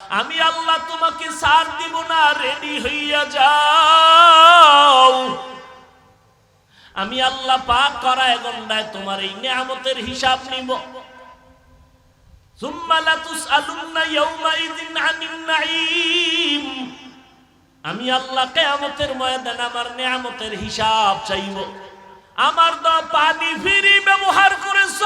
আমি আল্লাহ তোমাকে সার দিব না রেডি হইয়া যাও। আমি আল্লাহ পাক করায় গন্ডায় তোমার এই নিয়ামতের হিসাব নিব। আমি আল্লাহ কেয়ামতের ময়দান আমার নিয়ামতের হিসাব চাইব। আমার তো পানি ফিরি ব্যবহার করেছ।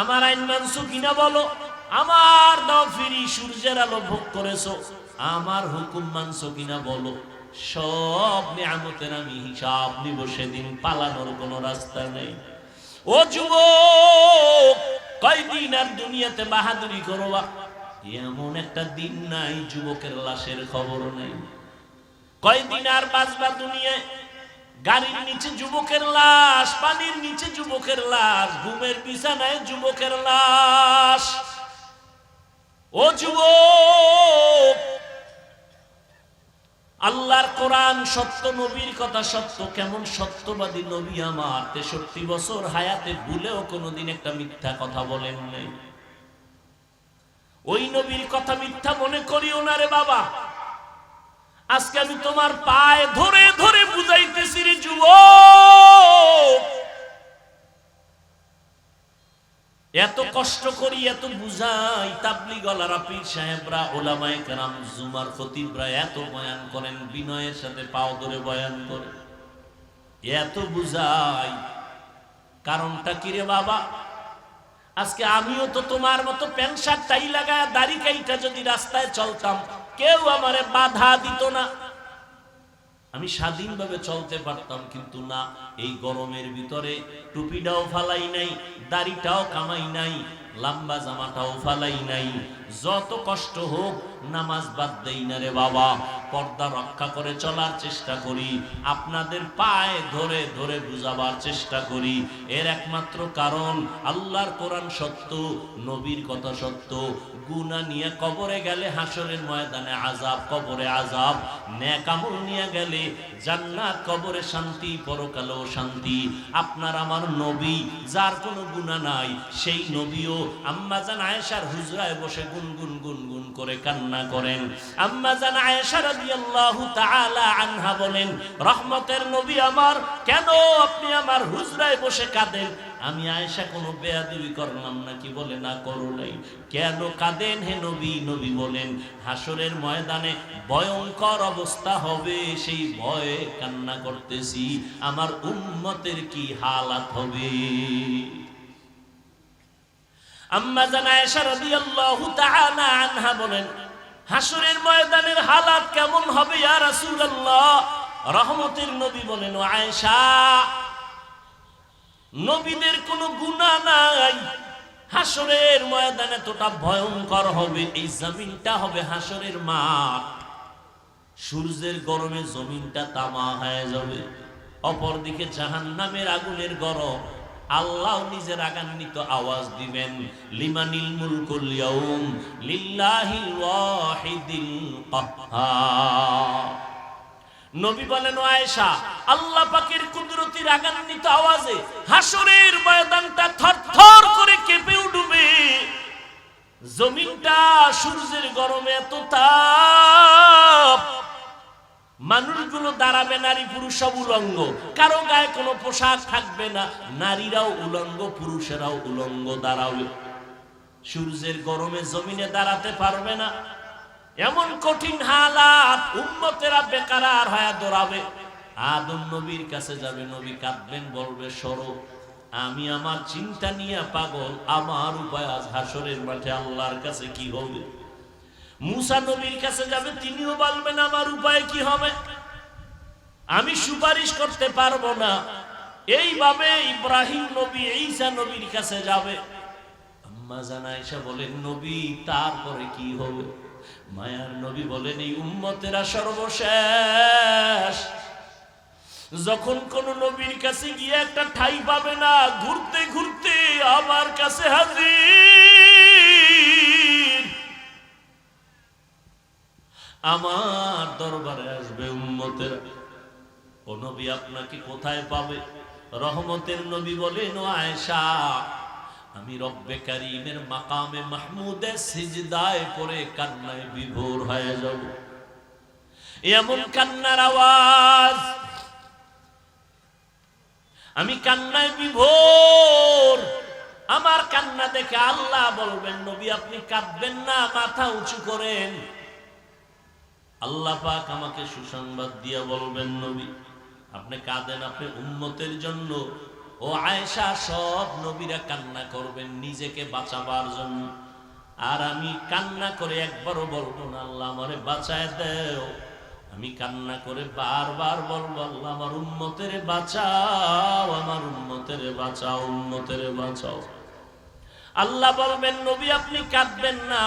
আমার আইন মানসু কিনা বলো? আমার দাও ফিরি, সূর্যের আলো ভোগ করেছ। আমার হুকুম মানছো কিনা বলো। সব নিয়ামতের আমি হিসাব নিব, সেদিন পালানোর কোনো রাস্তা নেই। ও যুবক, কয়দিন আর দুনিয়াতে বাহাদুরি করবা? এমন একটা দিন নাই, যুবকের লাশের খবর নেই। কয়দিন আর বাঁচবা দুনিয়ায়? গাড়ির নিচে যুবকের লাশ, পানির নিচে যুবকের লাশ, ঘুমের বিছানায় যুবকের লাশ। ও যুবক আল্লাহর কোরআন সত্য, নবীর কথা সত্য, কেমন সত্যবাদী নবী আমার? তেষট্টি বছর হায়াতে ভুলেও কোনোদিন একটা মিথ্যা কথা বলেন নাই। ওই নবীর কথা মিথ্যা মনে করিও না রে বাবা। আজকে আমি তোমার পায়ে ধরে ধরে বুঝাইতেছি রে যুবক। এত কষ্ট করি, এত বুঝাই। তাবলি গলারা পীর সাহেবরা, ওলামায়ে কেরাম, জুমার খতিবরা এত বয়ান করেন, বিনয়ের সাথে পাও ধরে বয়ান করে। এত বুঝাই। কারণটা কি রে বাবা? আজকে আমিও তো তোমার মতো প্যান্ট শার্ট টাই লাগায়, দাড়ি কাইটা যদি রাস্তায় চলতাম, কেউ আমারে বাধা দিত না। আমি স্বাধীনভাবে চলতে পারতাম, কিন্তু না, এই গরমের ভিতরে টুপিটাও ফালাই নাই, দাড়িটাও কামাই নাই, লম্বা জামাটাও ফালাই নাই। যত কষ্ট হোক নামাজ বাদ দেই না রে বাবা। পর্দা রক্ষা করে চলার চেষ্টা করি। আপনাদের পায়ে ধরে ধরে বুঝাবার চেষ্টা করি। এর একমাত্র কারণ, আল্লাহর কোরআন সত্য, নবীর কথা সত্য। গুনা নিয়ে কবরে গেলে হাসরের ময়দানে আজাব কবরে আজাব ন্যাকামল নিয়ে গেলে জান্নাত, কবরে শান্তি, পরকালেও শান্তি। আপনার আমার নবী, যার কোনো গুণা নাই, সেই নবীও আম্মা জান আয়েশার হুজরায় বসে গুনগুন গুনগুন করে কান্না করেন। আম্মা জান আয়েশা রাদিয়াল্লাহু তাআলা আনহা বলেন, রহমতের নবী আমার, কেন আপনি আমার হুজরায় বসে কাঁদেন? আমি আয়েশা কোনো বেয়াদবি করলাম নাকি বলে না করো নাই। কেন কাঁদেন হে নবী? নবী বলেন হাসরের ময়দানে ভয়ঙ্কর অবস্থা হবে, সেই ভয়ে কান্না করতেছি। আমার উম্মতের কি হালাত হবে? আম্মা জানা আয়েশা রাদিয়াল্লাহু তাআলা আনহা বলেন হাসরের ময়দানের হালাত কেমন হবে ইয়া রাসূলুল্লাহ? রহমতের নবী বলেন, ও আয়েশা, নবীদের কোনো গুণা নাই। হাসরের ময়দানে তোটা ভয়ঙ্কর হবে, এই জমিনটা হবে হাসরের মাঠ। সূর্যের গরমে জমিনটা তামা হয়ে যাবে। অপরদিকে জাহান নামের আগুনের গরম। আল্লাহ নিজের রাগান্বিত আওয়াজ দিবেন, লিমানিল মুলকুল ইয়াউম লিল্লাহিল ওয়াহিদিল কাহ্হার। নবী বলেন আয়েশা, আল্লাহ পাকের কুদরতি রাগান্বিত আওয়াজে হাসরের ময়দানটা থরথর করে কেঁপে উঠবে। জমিনটা সূর্যের গরমে এত তাপ মানুষগুলো দাঁড়াবে নারী পুরুষ সব উলঙ্গ। কারও গায়ে কোনো পোশাক থাকবে না। নারীরাও উলঙ্গ, পুরুষেরাও উলঙ্গ দাঁড়াবে সূর্যের গরমে জমিনে দাঁড়াতে পারবে না। এমন কঠিন হালাত উম্মতেরা বেকারার হয়ে দৌড়াবে। আদম নবীর কাছে যাবে, নবী কাঁদবেন, বলবে, সরো, আমি আমার চিন্তা নিয়ে পাগল। আমার উপায় আজ হাসরের মাঠে আল্লাহর কাছে কি হবে? মুসা নবীর কাছে যাবে, তিনিও বলবেন, আমার উপায় কি হবে? আমি সুপারিশ করতে পারব না। এইভাবে ইব্রাহিম নবী, ঈসা নবীর কাছে যাবে। আম্মা জানা ঈসা বলেন, নবী, তারপরে কি হবে? মায়ার নবী বলেন, এই উম্মতেরা সর্বশেষ। যখন কোন নবীর কাছে গিয়ে একটা ঠাই পাবে না, ঘুরতে ঘুরতে আমার কাছে হাজির। আমার দরবারে আসবে উম্মতের। ও নবী আপনাকে কোথায় পাবে? রহমতের নবী বলেন আয়েশা, আমি রব্বে কারিমের মাকামে মাহমুদে সিজদায় পড়ে কান্নায় বিভোর হয়ে যাব। এমন কান্নার আওয়াজ, আমি কান্নায় বিভোর। আমার কান্না দেখে আল্লাহ বলবেন, নবী, আপনি কাঁদবেন না, মাথা উঁচু করেন। আল্লাহ পাক আমাকে সুসংবাদ দিয়ে বলবেন নবী, আপনি কাঁদেন, আপনি উন্মতের জন্য। ও আয়েশা, সব নবীরা কান্না করবেন, নিজেকে বাঁচাবার জন্য। আর আমি কান্না করে একবারও বলব না, আল্লাহ আমারে বাঁচায় দেও। আমি কান্না করে বারবার বলব, আল্লাহ আমার উন্মতের বাঁচাও, আমার উন্মতের বাঁচাও উন্মতের বাঁচাও। আল্লাহ বলবেন, নবী আপনি কাঁদবেন না।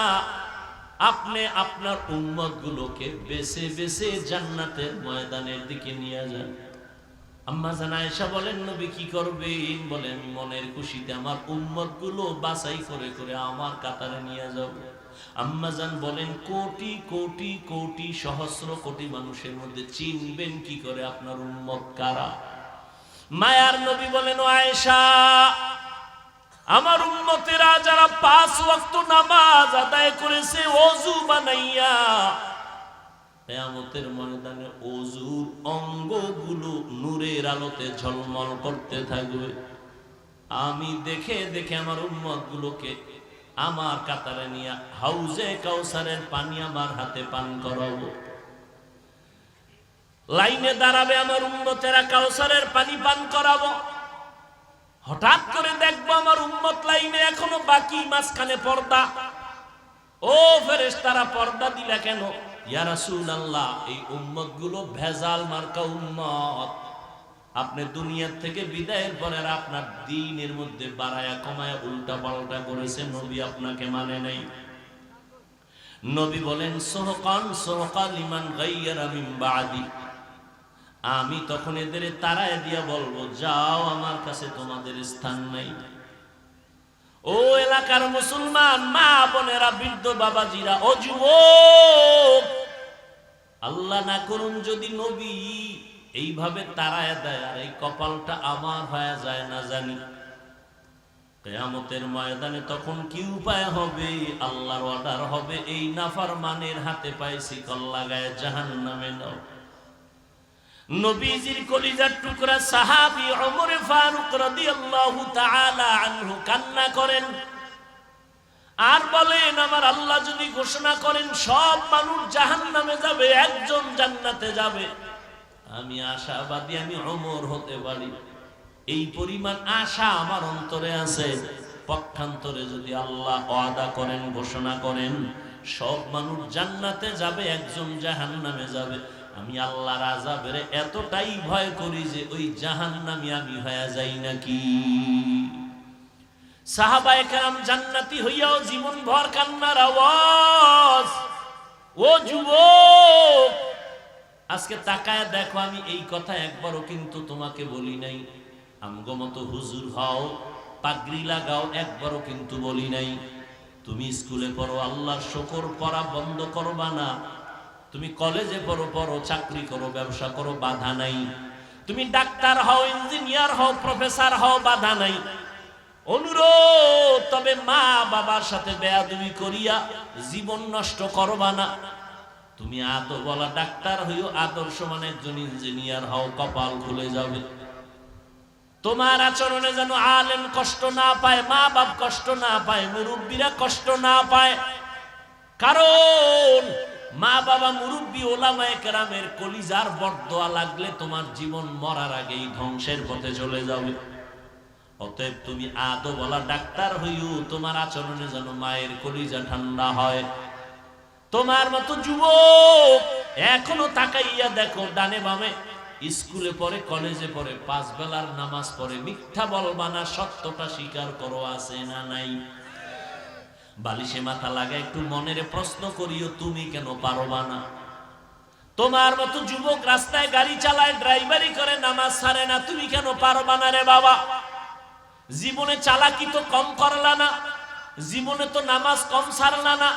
আপনি আপনার উম্মত গুলোকে বেছে বেছে জান্নাতের ময়দানের দিকে নিয়ে যান। আম্মা জানা এসা বলেন, নবী কি করবেন বলেন, মনের খুশিতে আমার উম্মতগুলো বাছাই করে করে আমার কাতারে নিয়ে যাব আম্মা জান বলেন, কোটি কোটি কোটি সহস্র কোটি মানুষের মধ্যে চিনবেন কি করে আপনার উম্মত কারা? মায়ার নবী বলেন আয়েশা আমার উম্মতেরা যারা পাঁচ ওয়াক্ত নামাজ আদায় করেছে অজু বানাইয়া অঙ্গগুলো করতে থাকবে। আমি দেখে দেখে আমার উম্মত গুলোকে আমার কাতারে নিয়ে হাউজে কাউসারের পানি আমার হাতে পান করাবো। লাইনে দাঁড়াবে আমার উম্মতেরা কাউসারের পানি পান করাবো। হঠাৎ করে দেখব আমার উম্মত লাইনে এখনও বাকি মাঝখানে পর্দা। ও ফেরেস তারা পর্দা দিলা কেন? ইয়া রাসূলুল্লাহ, এই উম্মতগুলো ভেজাল মার্কা উম্মত। আপনি দুনিয়ার থেকে বিদায়ের পরে আপনার দিনের মধ্যে বাড়ায়া কমায়া উল্টা পাল্টা করেছে, নবী আপনাকে মানে নাই। নবী বলেন, সোহকান সোহকা লিমান গাইয়ারা মিন বাদি। আমি তখন এদের তারায় দিয়া বলব, যাও আমার কাছে, তোমাদের স্থান নাই। ও এলাকার মুসলমান, মা বোনেরা, বৃদ্ধ বাবাজিরা, ও যুবক, আল্লাহ না করুন যদি নবী এইভাবে তারায় দেয়, আর এই কপালটা আমার হয়ে যায় না জানি। কেয়ামতের ময়দানে তখন কি উপায় হবে? আল্লাহর অর্ডার হবে, এই নাফার মানের হাতে পায়ে শিকল লাগায় জাহান নামে নাও। নবীজির কলিজার টুকরা সাহাবী ওমর ফারুক রাদিয়াল্লাহু তাআলা আনহু কান্না করেন। আর বলেন, আমার আল্লাহ যদি ঘোষণা করেন, সব মানুষ জাহান্নামে যাবে, একজন জান্নাতে যাবে। আমি আশাবাদী, আমি অমর হতে পারি। এই পরিমাণ আশা আমার অন্তরে আছে। পক্ষান্তরে যদি আল্লাহ ওয়াদা করেন, ঘোষণা করেন, সব মানুষ জান্নাতে যাবে, একজন জাহান্নামে যাবে। আমি আল্লাহ রাজা বেড়ে এতটাই ভয় করি যে ওই জাহান জাহান্নামি আমি হয়ে যাই নাকি। সাহাবায়ে কেরাম জান্নাতি হইয়াও জীবন ভর কান্নার আওয়াজ। ও যুবক, আজকে তাকায় দেখো, আমি এই কথা একবারও কিন্তু তোমাকে বলি নাই। আমগো মতো হুজুর হও, পাগড়ি লাগাও, একবারও কিন্তু বলি নাই। তুমি স্কুলে পড়ো, আল্লাহর শকর পড়া বন্ধ করবা না। তুমি কলেজে পড়ো পড়ো, চাকরি করো, ব্যবসা করো, বাধা নাই। তুমি ডাক্তার হও, ইঞ্জিনিয়ার হও, প্রফেসর হও, বাধা নাই। অনুরোধ, তবে মা বাবার সাথে বেয়াদবি করিয়া জীবন নষ্ট করবা না। তুমি আদর বলা ডাক্তার হইও, আদর্শ মানে একজন ইঞ্জিনিয়ার হও, কপাল খুলে যাবে। তোমার আচরণে যেন আলেম কষ্ট না পায়, মা বাপ কষ্ট না পায়, মুরব্বীরা কষ্ট না পায়। কারণ মা বাবা মুরব্বী ওলামায়ে কেরামের কলিজার বরদোয়া লাগলে তোমার জীবন মরার আগেই ধ্বংসের পথে চলে যাবে। অতএব তুমি আদো বলা ডাক্তার হইও, তোমার আচরণে যেন মায়ের কলিজা ঠান্ডা হয়। তোমার মতো যুবক এখনও তাকাইয়া দেখো, ডানে বামে স্কুলে পড়ে, কলেজে পড়ে পাঁচ বেলার নামাজ পড়ে, মিথ্যা বলবা না সত্যটা স্বীকার করো, আছে না নাই? বালিশে মাথা লাগা একটু মনের প্রশ্ন করিও, তুমি কেন পারবা না? তোমার মতো যুবক রাস্তায় গাড়ি চালায় ড্রাইভারি করে, নামাজ ছাড়ে না, তুমি কেন পারবা না রে বাবা? জীবনে চালাকি তো কম করলা না, জীবনে তো নামাজ কম ছাড়লা না,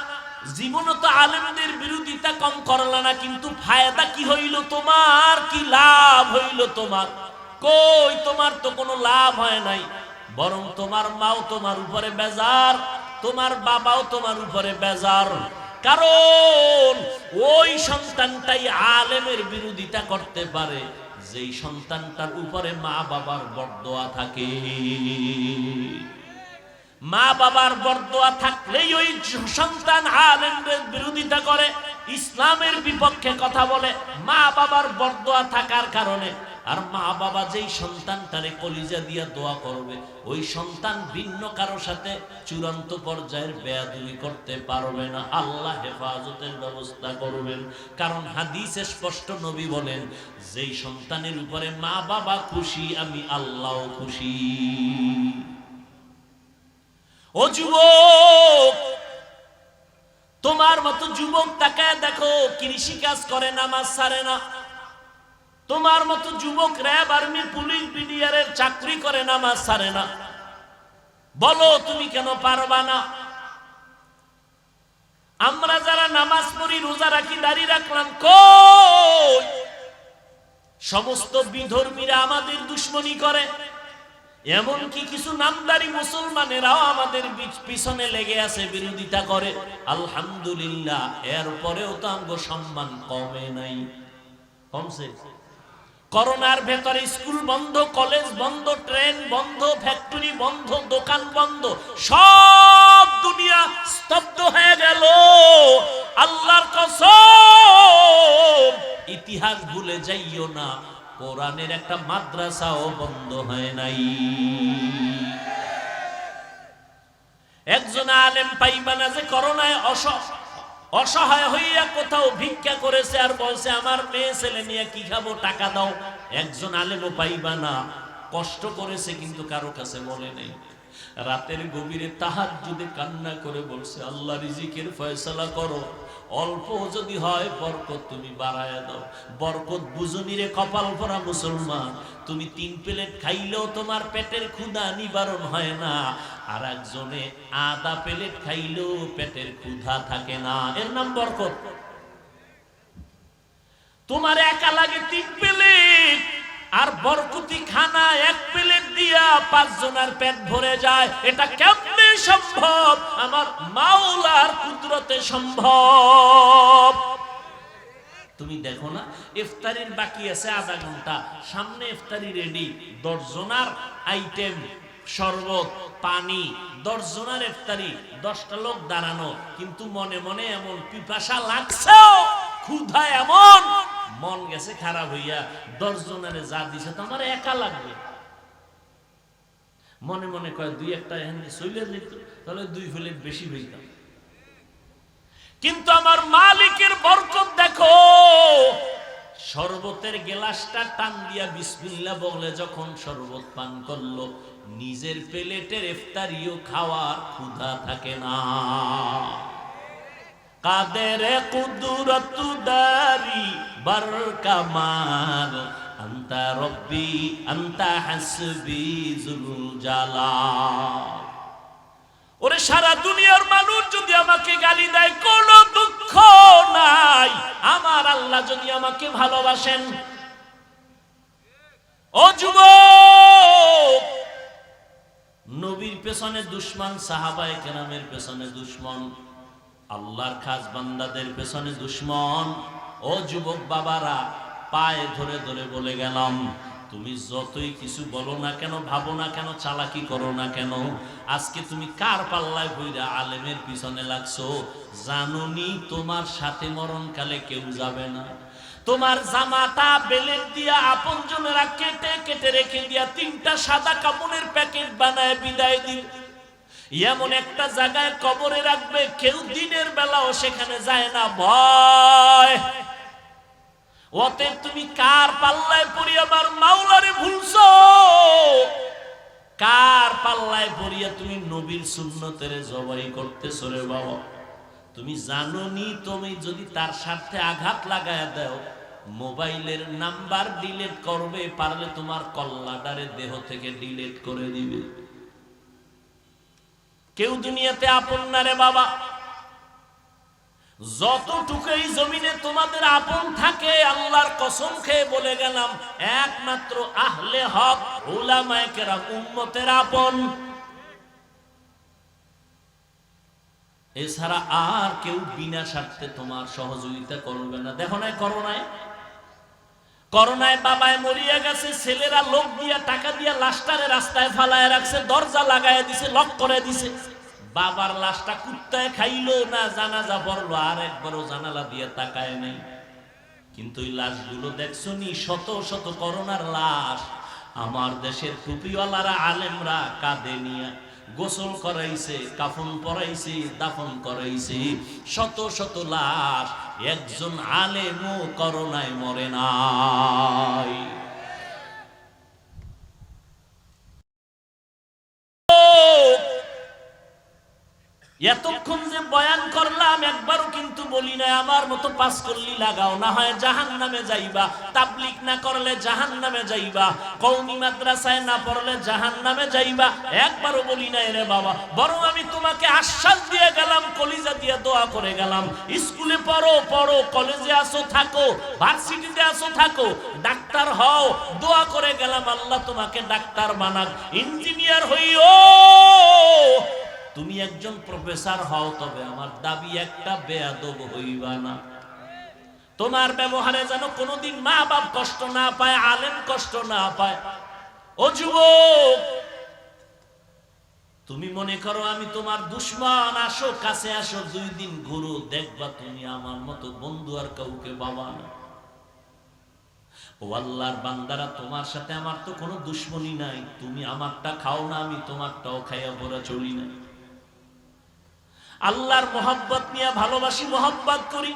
জীবনে তো আলেমদের বিরোধিতা কম করলা না, কিন্তু ফায়দা কি হইল তোমার? কি লাভ হইল তোমার? কই তোমার তো কোনো লাভ হয় নাই, বরং তোমার মাও তোমার উপরে বেজার। তোমার বাবাও তোমার উপরে বেজার। কারণ ওই সন্তানটাই আলেমের বিরোধিতা করতে পারে। যেই সন্তানটার উপরে মা বাবার বরদোয়া থাকে। মা বাবার বরদোয়া থাকলেই ওই সন্তান আলেমদের বিরোধিতা করে। ইসলামের বিপক্ষে কথা বলে, মা বাবার বরদোয়া থাকার কারণে। আর মা বাবা যেই সন্তানটারে কলিজা দিয়া দোয়া করবে, ওই সন্তান ভিন্ন কারও সাথে চূড়ান্ত পর্যায়ের বেয়াদুরি করতে পারবে না। আল্লাহ হেফাজতের ব্যবস্থা করবেন। কারণ হাদিসে স্পষ্ট নবী বলেন, যেই সন্তানের উপরে মা বাবা খুশি, আমি আল্লাহ খুশি। ও যুবক, তোমার মতো যুবক তাকায় দেখো কৃষি কাজ করে, নামাজ সারে না। তোমার মতো যুবক র্যাব আর্মি পুলিশ বিডিআরের চাকরি করে নামাজ সারে না। বলো, তুমি কেন পারবা না? আমরা যারা নামাজ পড়ি, রোজা রাখি দাঁড়িয়ে রাখলাম সমস্ত বিধর্মীরা আমাদের দুশ্মনী করে। এমনকি কিছু নামদারি মুসলমানেরাও আমাদের পিছনে লেগে আছে, বিরোধিতা করে। আলহামদুলিল্লাহ, এরপরেও তো আমগো সম্মান কমে নাই। কমছে? করোনার ভেতরে স্কুল বন্ধ, কলেজ বন্ধ, ট্রেন বন্ধ ফ্যাক্টরি বন্ধ, দোকান বন্ধ, সব দুনিয়া স্তব্ধ হয়ে গেল। আল্লাহর কসম, ইতিহাস ভুলে যাইও না, কোরআনের একটা মাদ্রাসাও বন্ধ হয় নাই। একজন আলেম পাইবা না যে করোনায় অস অসহায় হইয়া কোথাও ভিক্ষা করেছে আর বলছে, আমার মেয়ে ছেলে নিয়ে কি খাব? টাকা দাও। একজন আলেমও পাইবা না। কষ্ট করেছে কিন্তু কারও কাছে বলে নেই। রাতের গভীরে তাহার যদি কান্না করে বলছে, আল্লাহ রিজিকের ফয়সালা করো। অল্প যদি হয় বরকত তুমি বাড়ায় দাও। বরকত বুঝুনি রে কপাল ভরা মুসলমান। তুমি তিন প্লেট খাইলেও তোমার পেটের ক্ষুধা নিবারণ হয় না। আর একজনে আধা প্লেট খাইলেও পেটের ক্ষুধা থাকে না। এর নাম বরকত। তোমার একা লাগে তিন প্লেট। আর বরকুতি খানা এক প্লেট দিয়া পাঁচ জনের পেট ভরে যায়। এটা কেমনে সম্ভব? আমার মাওলার কুদরতে সম্ভব। তুমি দেখো না, ইফতারির বাকি আছে আধা ঘণ্টা। সামনে ইফতারি রেডি দশজনার আইটেম শরবত, পানি। দশজনার ইফতারি, দশটা লোক দাঁড়ানো। কিন্তু মনে মনে এমন পিপাসা লাগছে, ক্ষুধা এমন। মন গেছে খারাপ হইয়া দশজনের যা দিছে তো আমার একা লাগবে। মনে মনে কয়, দুই একটা এখানে চলে যেত তাহলে দুই প্লেট বেশি হইতাম। কিন্তু আমার মালিকের বরকত দেখো, শরবতের গেলাসটা টান দিয়া বিসমিল্লা বলে যখন শরবত পান করল, নিজের প্লেটের ইফতারিও খাওয়ার ক্ষুধা থাকে না। কাদের কুদরত দারি বার কামাল রব্বি, আন্তা হাসবি জুল জালাল। ওরে সারা দুনিয়ার মানুষ যদি আমাকে গালি দেয়, কোনো দুঃখ নাই। আমার আল্লাহ যদি আমাকে ভালোবাসেন। ও যুবক, নবীর পেছনে দুশ্মন, সাহাবায়ে কেরামের পেছনে দুশ্মন। আল্লাহর খাস বান্দাদের পেছনে দুশ্মন। ও যুবক বাবারা, পায়ে ধরে ধরে বলে গেলাম, তুমি যতই কিছু বলো না কেন, ভাবো না কেন, চালাকি করো না কেন, আজকে তুমি কার পাল্লায় বইরা আলেমের পিছনে লাগছো? জানুনি তোমার সাথে মরণকালে কেউ যাবে না। তোমার জামাটা বেলের দিয়া আপনজনেরা কেটে কেটে রেখে দিয়া তিনটা সাদা কাপড়ের প্যাকেট বানায় বিদায় দিল। এমন একটা জায়গায় কবরে রাখবে, কেউ দিনের বেলাও সেখানে যায় না, ভয়। অতএব তুমি কার পাল্লায় পড়ি আমার মাওলারে ভুলছো? কার পাল্লায় পড়িয়া তুমি নবীর সুন্নতের জবাই করতেছো রে বাবা? তুমি জানো নি তুমি যদি তার স্বার্থে আঘাত লাগায় দাও, মোবাইলের নাম্বার ডিলেট করবে, পারলে তোমার কল্লাডারে দেহ থেকে ডিলেট করে দিবে। কেউ দুনিয়াতে আপন না রে বাবা। যতটুকু এই জমিনে তোমাদের আপন থাকে, আল্লাহর কসম খেয়ে বলে গেলাম, একমাত্র আহলে হক উলামায়ে কেরাম উম্মতের আপন। এছাড়া আর কেউ বিনা স্বার্থে তোমার সহযোগিতা করবে না। দেখো নাই করোনায় করোনায় বাবায় মরিয়া গেছে, ছেলেরা লোক দিয়া, টাকা দিয়া লাশটারে রাস্তায় ফালায় রাখছে, দরজা লাগায় দিছে, লক করে দিছে। বাবার লাশটা কুত্তায় খাইলো না, জানাজা পড়ল, আর একবারও জানালা দিয়ে তাকায় নেই। কিন্তু এই লাশগুলো দেখছ নি? শত শত করোনার লাশ। আমার দেশের টুপিওয়ালারা, আলেমরা কাঁদে নিয়ে। গোসল করাইছে কাফন পরাইছে দাফন করাইছে। শত শত লাশ একজন আলেমও করোনায় মরে নাই। এতক্ষণ যে বয়ান করলাম, একবারও কিন্তু বলি না আমার মতো পাস করলি লাগাও, না হয় জাহান নামে যাইবা। তাবলিক না করলে জাহান নামে যাইবা। কৌমি মাদ্রাসায় না পড়লে জাহান নামে যাইবা। একবারও বলি না রে বাবা, বরং আমি তোমাকে আশ্বাস দিয়ে গেলাম, কলিজা দিয়ে দোয়া করে গেলাম। স্কুলে পড়ো পড়ো, কলেজে আসো, থাকো, ভার্সিটিতে আসো, থাকো, ডাক্তার হও, দোয়া করে গেলাম, আল্লাহ তোমাকে ডাক্তার বানাক। ইঞ্জিনিয়ার হইও তুমি একজন প্রফেসর হও, তবে আমার দাবি একটা, বেয়াদব হইবা না। তোমার ব্যবহারে যেন কোনোদিন মা বাপ কষ্ট না পায়, আলেম কষ্ট না পায়। ও যুবক, তুমি মনে করো আমি তোমার দুশ্মন, আসো, কাছে আসো, দুই দিন ঘুরো, দেখবা তুমি আমার মতো বন্ধু আর কাউকে বাবা না। ও আল্লাহর বান্দারা, তোমার সাথে আমার তো কোনো দুশ্মনী নাই। তুমি আমারটা খাও না, আমি তোমারটাও খাইয়া পড়া চলি না। আল্লাহর মোহাব্বত নিয়ে ভালোবাসি, মোহাব্বত করি।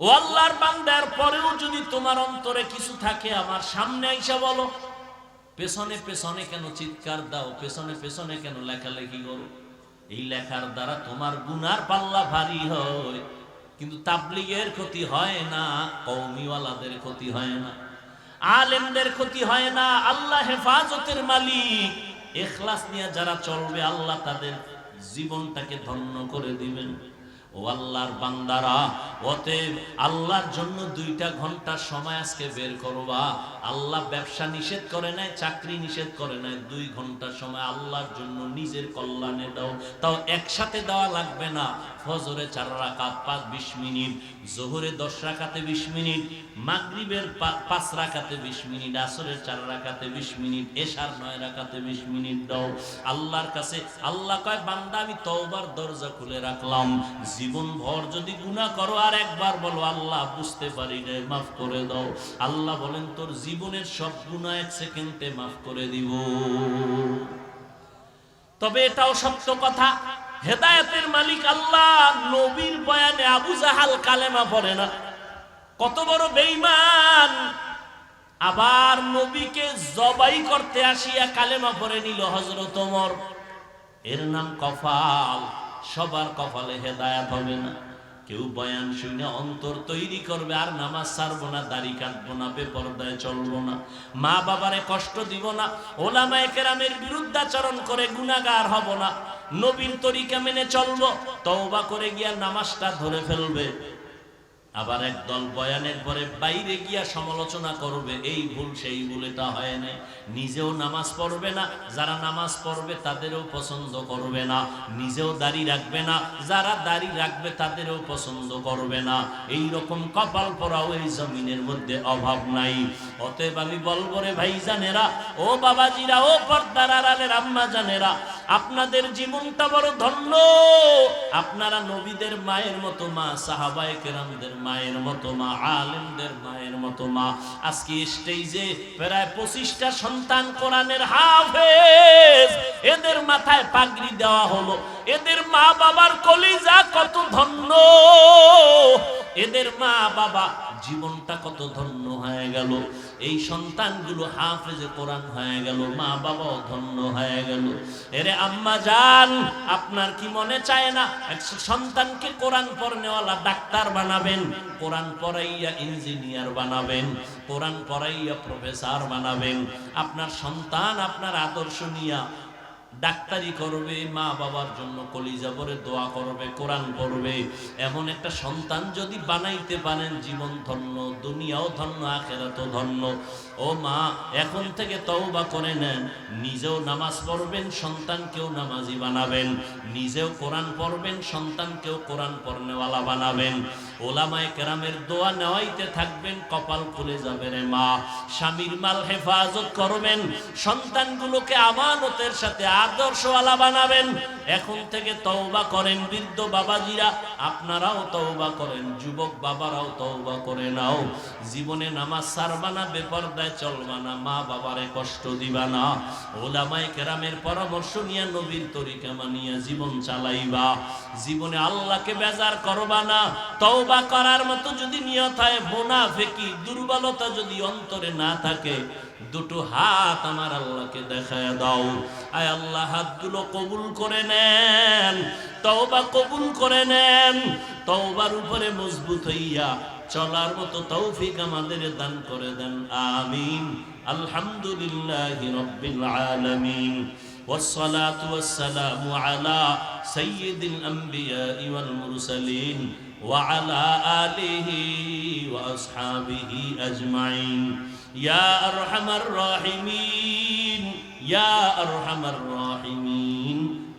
ও আল্লাহর বান্দার পরেও যদি তোমার অন্তরে কিছু থাকে, আমার সামনে আইসা বলো, পেছনে পেছনে কেন চিৎকার দাও, পেছনে পেছনে কেন লেখালেখি করো? এই লেখার দ্বারা তোমার গুনার পাল্লা ভারী হয়, কিন্তু তাবলিগের ক্ষতি হয় না কৌমিওয়ালাদের ক্ষতি হয় না, আলেমদের ক্ষতি হয় না, আল্লাহ হেফাজতের মালিক। এখলাস নিয়ে যারা চলবে আল্লাহ তাদের জীবনটাকে ধন্য করে দিবেন। ও আল্লাহর বান্দারা অতএব আল্লাহর জন্য দুইটা ঘণ্টা সময় আজকে বের করবা আল্লাহ ব্যবসা নিষেধ করে নাই, চাকরি নিষেধ করে নাই, দুই ঘণ্টা সময় আল্লাহর জন্য নিজের কল্যাণে দাও। তাও একসাথে দেওয়া লাগবে না। ফজরে চার রাকাত, পাঁচ, বিশ মিনিট, জোহরে দশ রাকাতে বিশ মিনিট, মাগরিবের পাঁচ রাকাতে বিশ মিনিট, আসরের চার রাকাতে বিশ মিনিট, এশার নয় রাকাতে বিশ মিনিট দাও। আল্লাহর কাছে, আল্লাহ কয়, বান্দা, আমি তওবার দরজা খুলে রাখলাম। জীবন ভর যদি গুনাহ করো, আর একবার বলো, আল্লাহ, বুঝতে পারি রে মাফ করে দাও। আল্লাহ বলেন, তোর জীবনের সব গুনাহ এক সেকেন্ডে মাফ করে দিব। তবে এটাও সত্য কথা, হেদায়েতের মালিক আল্লাহ, নবীর বয়ানে আবু জাহাল কালেমা পড়ে না। কত বড় বেঈমান। আবার নবীকে জবাই করতে আসিয়া কালেমা পড়ে নিল হযরত ওমর। এর নাম কফাল। সবার কপালে হেদায়াত হবে না। কেউ বয়ান শুনে অন্তর তৈরি করবে, আর নামাজ ছাড়বো না, দাড়ি কাটবো না, বেপরদায় চলবো না। মা বাবারে কষ্ট দিব না, ওলামায় কেরামের বিরুদ্ধাচরণ করে গুণাগার হব না। নবীর তরিকা মেনে চলবো, তওবা করে গিয়া নামাজটা ধরে ফেলবে। আবার একদল বয়ানের পরে বাইরে গিয়া সমালোচনা করবে, এই ভুল, সেই ভুল, এটা হয় না নিজেও নামাজ পড়বে না, যারা নামাজ পড়বে তাদেরও পছন্দ করবে না। নিজেও দাড়ি রাখবে না, যারা দাড়ি রাখবে তাদেরও পছন্দ করবে না। এই রকম কপাল পরাও এই জমিনের মধ্যে অভাব নাই। অতএব আমি বলব রে ভাই জানেরা ও বাবাজিরা, ও পর্দার আম্মা জানেরা আপনাদের জীবনটা বড় ধন্য। আপনারা নবীদের মায়ের মতো মা, সাহাবায়ে কেরামদের মায়ের মতো মা, আলেমদের মায়ের মতো মা। আজকে স্টেজে প্রায় পঁচিশটা সন্তান কোরআনের হাফেজ। এদের মাথায় পাগড়ি দেওয়া হলো। এদের মা বাবার কলিজা কত ধন্য। এদের মা বাবা জীবনটা কত ধন্য হয়ে গেল। এই সন্তানগুলো হাফেজে কোরআন হয়ে গেল, মা বাবা ধন্য হয়ে গেল। এরে আম্মা জান, আপনার কি মনে চায় না? সন্তানকে কোরআন পড়নেওয়ালা ডাক্তার বানাবেন, কোরআন পড়াইয়া ইঞ্জিনিয়ার বানাবেন, কোরআন পড়াইয়া প্রফেসর বানাবেন। আপনার সন্তান আপনার আদর্শ নিয়া ডাক্তারি করবে, মা বাবার জন্য কলিজা পরে দোয়া করবে, কোরআন পড়বে। এমন একটা সন্তান যদি বানাইতে পারেন, জীবন ধন্য, দুনিয়াও ধন্য, আখেরাতও ধন্য। ও মা, এখন থেকে তওবা করে নেন। নিজেও নামাজ পড়বেন, সন্তানকেও নামাজি বানাবেন। নিজেও কোরআন পড়বেন, সন্তানকেও কোরআন পড়নেওয়ালা বানাবেন। ওলামায়ে কেরামের দোয়া নেওয়াইতে থাকবেন, কপাল খুলে যাবে রে মা। স্বামীর মাল হেফাজত করবেন, সন্তানগুলোকে আমানতের সাথে আদর্শওয়ালা বানাবেন। এখন থেকে তওবা করেন বৃদ্ধ বাবাজিরা, আপনারাও তওবা করেন, যুবক বাবারাও তওবা করে নাও। জীবনে নামাজ সারবা না বেপরদায় চলবা না, মা বাবারে কষ্ট দিবা না। ওলামায়ে কেরামের পরামর্শ নিয়ে নবীর তরিকা মানিয়া জীবন চালাইবা। জীবনে আল্লাহকে বেজার করবা না, তওবা করার মতো যদি নিয়ত হয়, মোনাফেকি, দুর্বলতা যদি অন্তরে না থাকে, দুটো হাত আমার আল্লাহকে দেখায় দাও। আয় আল্লাহ, হাতগুলো কবুল করে নেন, তওবা কবুল করে নেন, তওবার উপরে মজবুত হইয়া চলার মতো তৌফিক আমাদের দান করে দেন আমিন আলহামদুলিল্লাহ রব্বিল আলামিন والصلاة والسلام على سيد الأنبياء والمرسلين وعلى آله وأصحابه أجمعين يا أرحم الراحمين يا أرحم الراحمين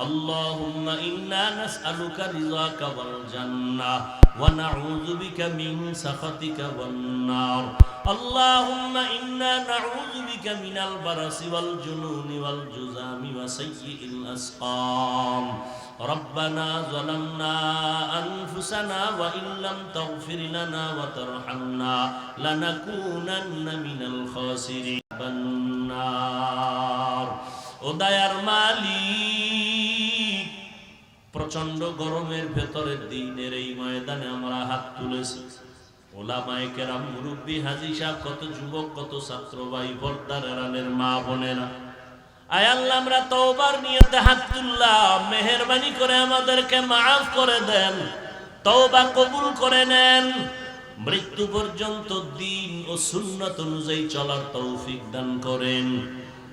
اللهم إنا نسألك رضاك والجنة ونعوذ بك من سخطك والنار. اللهم إنا نعوذ بك من البرص والجنون والجزام وسيء الأسقام. ربنا ظلمنا أنفسنا وإن لم تغفر لنا وترحمنا لنكونن من الخاسرين. النار. ودير مالي. প্রচণ্ড গরমের ভেতরের দিনের এই ময়দানে আমরা হাত তুলেছি। ওলামায়ে কেরাম মুরব্বী হাজি কত যুবক, কত ছাত্র ভাই পর্দার এরানের মা বোনেরা। আয় আমরা তওবার নিয়তে হাত তুললাম। মেহেরবানি করে আমাদেরকে মাফ করে দেন। তওবা কবুল করে নেন। মৃত্যু পর্যন্ত দিন ও সুন্নত অনুযায়ী চলার তৌফিক দান করেন।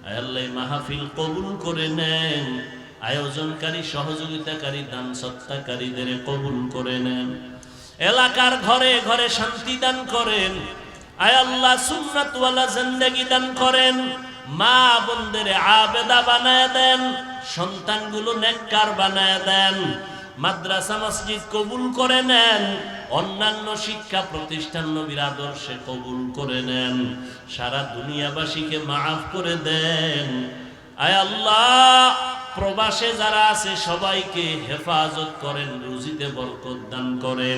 আয় মাহফিল কবুল করে নেন। আয়োজনকারী, সহযোগিতাকারী, দান সত্তাকারীদের কবুল করে নেন। এলাকার ঘরে ঘরে শান্তি দান করেন। আয় আল্লাহ, সুন্নাতওয়ালা জিন্দেগি দান করেন। মা বোনদের আবেদা বানায় দেন। সন্তানগুলো নেককার বানায় দেন। মাদ্রাসা, মসজিদ কবুল করে নেন। অন্যান্য শিক্ষা প্রতিষ্ঠান নবীর আদর্শে কবুল করে নেন। সারা দুনিয়াবাসীকে মাফ করে দেন। আয় আল্লাহ প্রবাসে যারা আছে সবাইকে হেফাজত করেন রুজিতে বরকত দান করেন।